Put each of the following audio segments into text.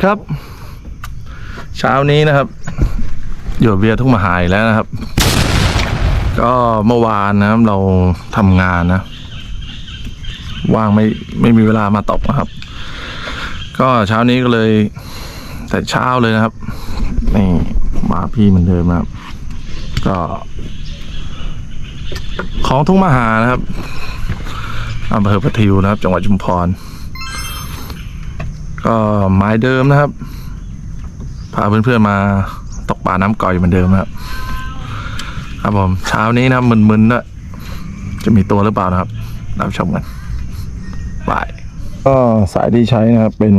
ดีครับ เช้านี้นะครับหยดเบียร์ทุ่งมหาอีกแล้วนะครับ ก็เมื่อวานนะครับเราทำงานนะ ว่างไม่ไม่มีเวลามาตกนะครับ ก็เช้านี้ก็เลย แต่เช้าเลยนะครับนี่มาพี่เหมือนเดิมนะครับ ก็ ของทุ่งมหานะครับอำเภอปะทิวนะครับ จังหวัดชุมพร ก็หมายเดิมนะครับ พาเพื่อนๆมาตกปลาน้ำก่อยเหมือนเดิมนะครับ ครับผมเช้านี้นะครับมึนๆด้วยจะมีตัวหรือเปล่านะครับรับชมกันบายก็สายที่ใช้นะครับเป็น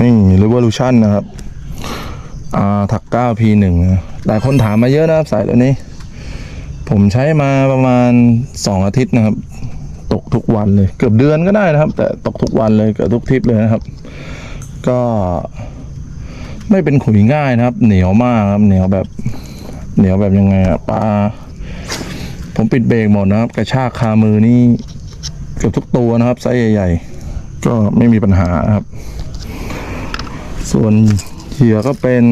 นี่ Revolution นะครับอ่าถัก 9P1 นะหลายคนถามมาเยอะนะครับสายตัวนี้ ผมใช้มาประมาณ 2 อาทิตย์นะครับ ตกทุกวันเลย เกือบเดือนก็ได้นะครับ แต่ตกทุกวันเลยเกือบทุกทริปเลยนะครับ ก็ไม่เป็นขุยง่ายนะครับ เหนียวมากครับเหนียวแบบ เหนียวแบบยังไงอะปลาผมปิดเบรกหมดนะครับ กระชากคามือนี่เกือบทุกตัวนะครับไซส์ใหญ่ๆ ก็ไม่มีปัญหาครับ ส่วนเหยื่อก็เป็น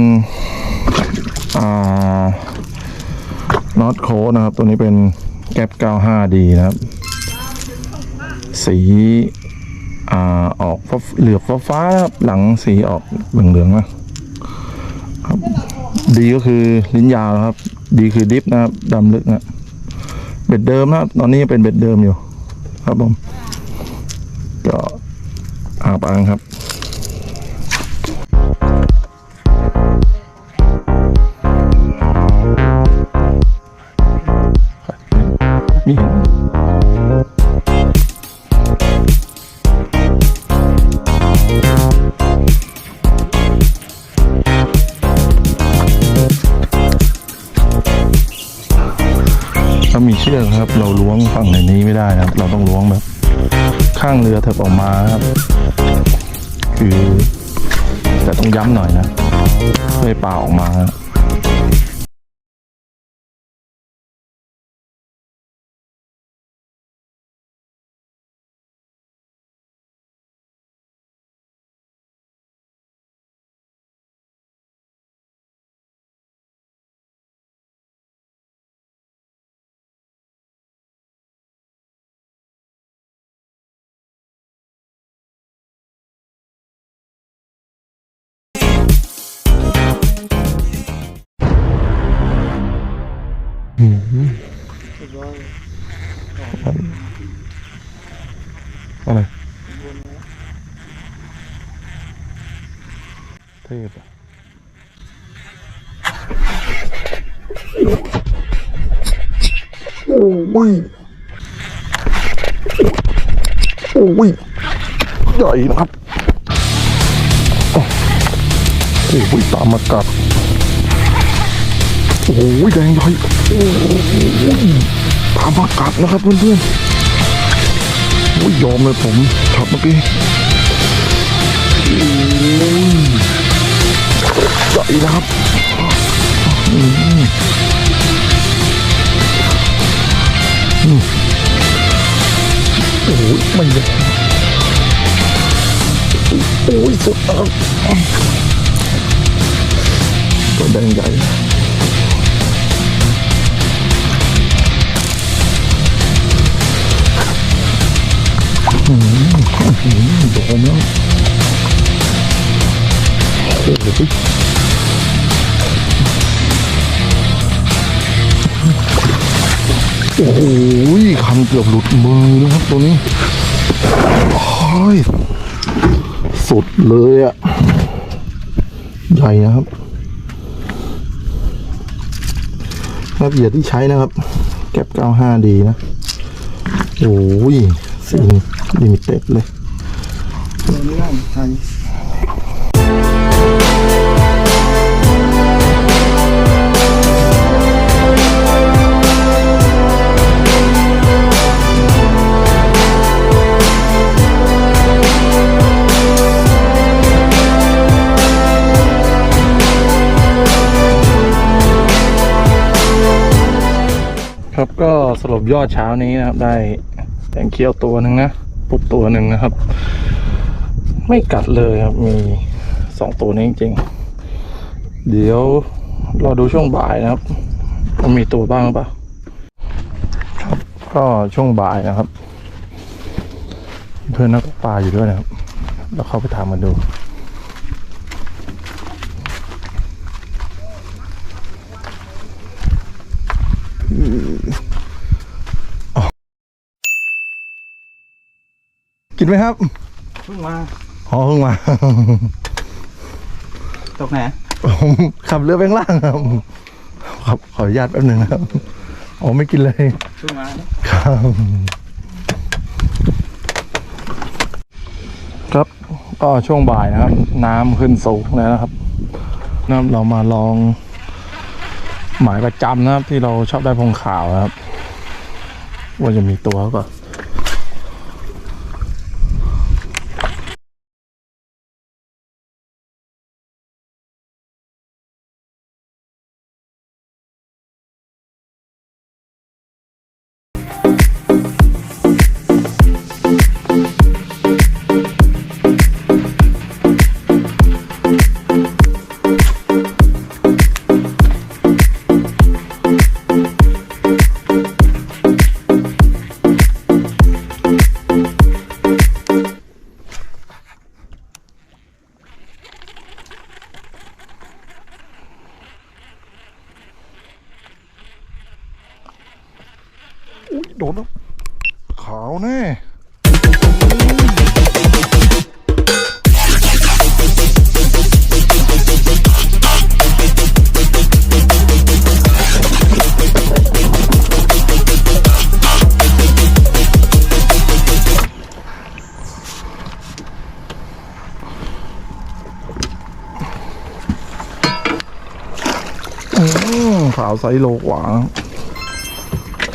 อ่าน็อตโคนะครับ ตัวนี้เป็นแก๊ป 95D นะครับ สีอ่าออกเหลือกฟ้าครับหลังสีออกเหลืองๆนะครับดีก็คือลิ้นยาวครับ ดีคือดิฟนะครับดำลึกนะเบ็ดเดิมนะครับ ตอนนี้ยังเป็นเบ็ดเดิมอยู่ ครับผมก็อาบังครับ ชือกครับ เราล้วงฝั่งในนี้ไม่ได้นะครับ เราต้องล้วงแบบ ข้างเรือเถิบออกมาครับ คือ แต่ต้องย้ำหน่อยนะเพื่อให้ปลาออกมาครับ อะไรเทพอะโอ้ยโอ้ยใหญ่นะครับโอ้ยตามมากัดโอ้ยแดงใหญ่ ตามมากัดนะครับเพื่อนๆโอ้ยยอมเลยผมช็อตเมื่อกี้โอ้ยนะครับโอ้ยไม่เลยโอ้ยสุดนะตัวแดงใหญ่ โดนแล้วโอ้โหโอ้โหคันเกือบหลุดมือนะครับตัวนี้โอ้ยสุดเลยอะใหญ่นะครับครับเหยื่อที่ใช้นะครับ แก็บ 95D นะ โอ้ยสี ลิมิเต็ดเลยตัวนี้ได้ไทยครับก็สรุปยอดเช้านี้นะครับ ได้แตงเคียวตัวหนึ่งนะ ปุดตัวหนึ่งนะครับ ไม่กัดเลยครับ มีสองตัวนี้จริงๆ เดี๋ยวรอดูช่วงบ่ายนะครับมันมีตัวบ้างปะครับก็ช่วงบ่ายนะครับ เพื่อนนักปลาอยู่ด้วยนะครับ เราเข้าไปถามมันดู นไหมครับเพิ่งมาอ๋อเพิ่งมา ตกไหนผมขับเรือไปข้างล่างครับครับขออนุญาตแป๊บหนึ่งนะครับอ๋อไม่กินเลยเพิ่งมาเนี่ยครับครับก็ช่วงบ่ายนะครับ น้ำขึ้นสูงแล้วนะครับนะครับเรามาลอง หมายประจำนะครับ ที่เราชอบได้พงขาวนะครับ ว่าจะมีตัวก็อุ้ ขาวไซส์โลกว่า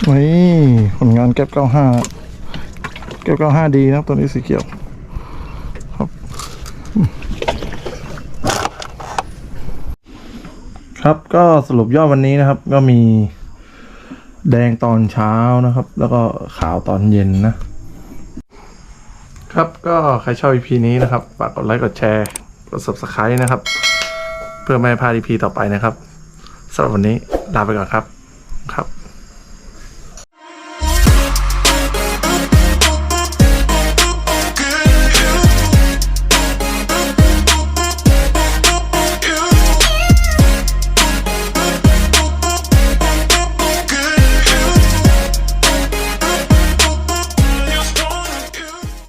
นี่ผลงานแก๊ป95แก๊ป95ดีนะครับตัวนี้สีเขียวครับ ครับก็สรุปยอดวันนี้นะครับ ก็มีแดงตอนเช้านะครับ แล้วก็ขาวตอนเย็นนะ ครับก็ใครชอบ EP นี้นะครับ ฝากกดไลค์กดแชร์กด subscribe นะครับ เพื่อไม่ให้พลาด EP ต่อไปนะครับ สำหรับวันนี้ลาไปก่อนครับครับ